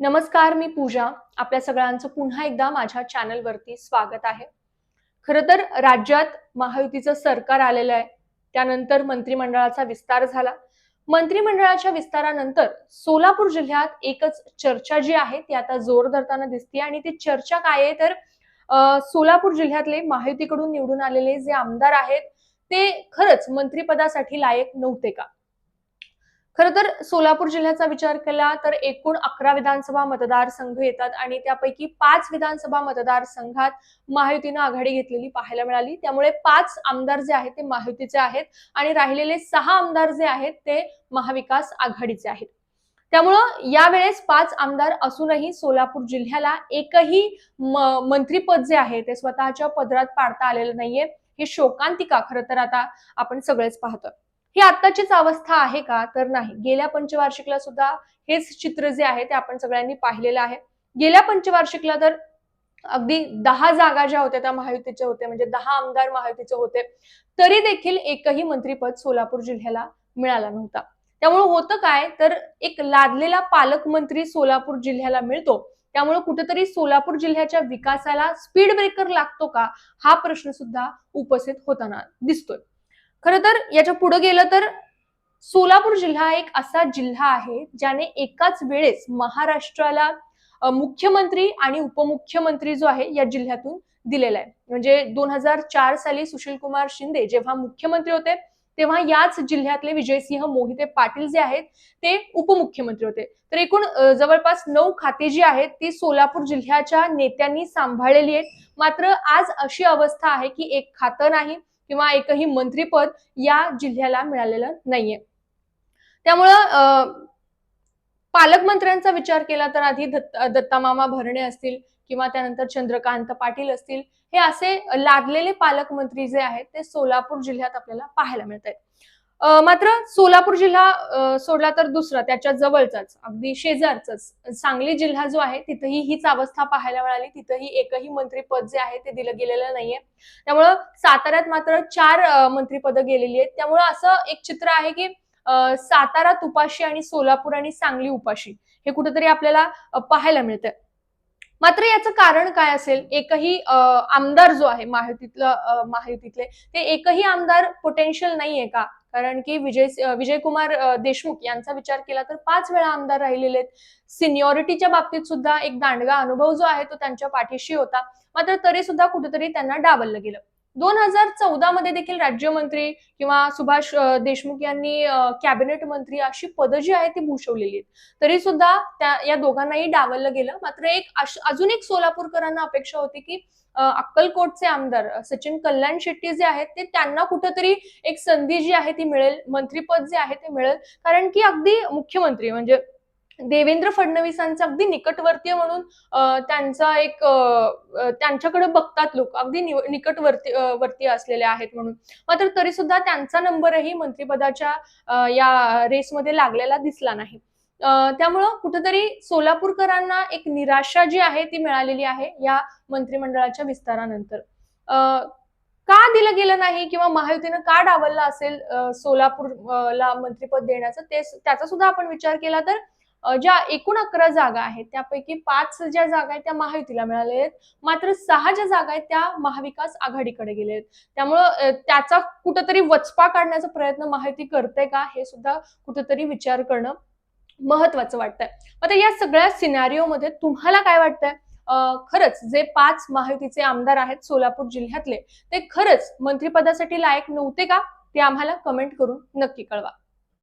नमस्कार मी पूजा. आपल्या सगळ्यांचं पुन्हा एकदा माझ्या चॅनलवरती स्वागत आहे. खरं तर राज्यात महायुतीचं सरकार आलेलं आहे. त्यानंतर मंत्रिमंडळाचा विस्तार झाला. मंत्रिमंडळाच्या विस्तारानंतर सोलापूर जिल्ह्यात एकच चर्चा जी आहे ती आता जोर धरताना दिसते आणि ती चर्चा काय आहे तर सोलापूर जिल्ह्यातले महायुतीकडून निवडून आलेले जे आमदार आहेत ते खरंच मंत्रिपदासाठी लायक नव्हते का? खरं तर सोलापूर जिल्ह्याचा विचार केला तर एकूण अकरा विधानसभा मतदारसंघ येतात आणि त्यापैकी पाच विधानसभा मतदारसंघात महायुतीनं आघाडी घेतलेली पाहायला मिळाली. त्यामुळे पाच आमदार जे आहेत ते महायुतीचे आहेत आणि राहिलेले सहा आमदार जे आहेत ते महाविकास आघाडीचे आहेत. त्यामुळं यावेळेस पाच आमदार असूनही सोलापूर जिल्ह्याला एकही म- मंत्रीपद जे आहे ते स्वतःच्या पदरात पाडता आलेलं नाहीये. हे शोकांतिका खरं तर आता आपण सगळेच पाहतोय. ही आत्ताचीच अवस्था आहे का? तर नाही. गेल्या पंचवार्षिकला सुद्धा हेच चित्र जे आहे ते आपण सगळ्यांनी पाहिलेलं आहे. गेल्या पंचवार्षिकला तर अगदी दहा जागा ज्या होत्या त्या महायुतीच्या होत्या म्हणजे दहा आमदार महायुतीचे होते तरी देखील एकही मंत्रीपद सोलापूर जिल्ह्याला मिळाला नव्हता. त्यामुळे होतं काय? तर एक लादलेला पालकमंत्री सोलापूर जिल्ह्याला मिळतो. त्यामुळे कुठेतरी सोलापूर जिल्ह्याच्या विकासाला स्पीड ब्रेकर लागतो का? हा प्रश्न सुद्धा उपस्थित होताना दिसतोय. खरं तर याच्यापुढे गेलं तर सोलापूर जिल्हा एक असा जिल्हा आहे ज्याने एकाच वेळेस महाराष्ट्राला मुख्यमंत्री आणि उपमुख्यमंत्री जो आहे या जिल्ह्यातून दिलेला आहे. म्हणजे दोन हजार चार साली सुशील कुमार शिंदे जेव्हा मुख्यमंत्री होते तेव्हा याच जिल्ह्यातले विजयसिंह मोहिते पाटील जे आहेत ते उपमुख्यमंत्री होते. तर एकूण जवळपास नऊ खाती जी आहेत ती सोलापूर जिल्ह्याच्या नेत्यांनी सांभाळलेली आहेत. मात्र आज अशी अवस्था आहे की एक खातं नाही किंवा एकही मंत्रीपद या जिल्ह्याला मिळालेलं नाहीये. त्यामुळं अं, पालकमंत्र्यांचा विचार केला तर आधी दत्त दत्तामामा भरणे असतील किंवा त्यानंतर चंद्रकांत पाटील असतील हे असे लादलेले पालकमंत्री जे आहेत ते सोलापूर जिल्ह्यात आपल्याला पाहायला मिळत आहेत मात्र सोलापूर जिल्हा सोडला तर दुसरा त्याच्या जवळचाच अगदी शेजारचाच. सांगली जिल्हा जो आहे तिथंही हीच अवस्था पाहायला मिळाली. तिथंही एकही मंत्रीपद जे आहे ते दिलं गेलेलं नाहीये. त्यामुळं साताऱ्यात मात्र चार मंत्रीपद गेलेली आहेत. त्यामुळं असं एक चित्र आहे की सातारा तुपाशी आणि सोलापूर आणि सांगली उपाशी हे कुठेतरी आपल्याला पाहायला मिळतं मात्र याचं कारण काय असेल? एकही आमदार जो आहे माहितीतलं माहितीतले ते एकही आमदार पोटेन्शियल नाहीये का? कारण की विजय विजयकुमार देशमुख यांचा विचार केला तर पाच वेळा आमदार राहिलेले आहेत. सिनियरिटीच्या बाबतीत सुद्धा एक दांडगा अनुभव जो आहे तो त्यांच्या पाठीशी होता. मात्र तरी सुद्धा कुठेतरी त्यांना डावललं गेलं. दोन हजार चौदा मध्ये देखील राज्यमंत्री किंवा सुभाष देशमुख यांनी कॅबिनेट मंत्री अशी पदं जी आहेत ती भूषवलेली आहेत. तरी सुद्धा त्या या दोघांनाही डावललं गेलं. मात्र एक अश- अजून एक सोलापूरकरांना अपेक्षा होती की अक्कलकोटचे आमदार सचिन कल्याण शेट्टी जे आहेत ते त्यांना कुठंतरी एक संधी जी आहे ती मिळेल मंत्रीपद जे आहे ते मिळेल. कारण की अगदी मुख्यमंत्री म्हणजे देवेंद्र फडणवीसांचा अगदी निकटवर्तीय म्हणून त्यांचा एक त्यांच्याकडे बघतात लोक. अगदी निकटवर्ती वर्तीय असलेले आहेत म्हणून. मात्र तरी सुद्धा त्यांचा नंबरही मंत्रिपदाच्या या रेसमध्ये लागलेला दिसला नाही. त्यामुळं कुठेतरी सोलापूरकरांना एक निराशा जी आहे ती मिळालेली आहे या मंत्रिमंडळाच्या विस्तारानंतर. अं, का दिलं गेलं नाही किंवा महायुतीनं का डावललं असेल सोलापूरला मंत्रिपद देण्याचं ते त्याचा सुद्धा आपण विचार केला तर ज्या एकूण अकरा जागा आहेत त्यापैकी पाच ज्या जागा आहेत त्या महायुतीला मिळाल्या आहेत. मात्र सहा ज्या जागा आहेत त्या महाविकास आघाडीकडे गेले आहेत. त्यामुळं त्याचा कुठंतरी वचपा काढण्याचा प्रयत्न महायुती करते का हे सुद्धा कुठंतरी विचार करणं महत्वाचं वाटतंय. आता या सगळ्या सिनारिओमध्ये तुम्हाला काय वाटतंय? खरंच जे पाच महायुतीचे आमदार आहेत सोलापूर जिल्ह्यातले ते खरंच मंत्रिपदासाठी लायक नव्हते का? ते आम्हाला कमेंट करून नक्की कळवा.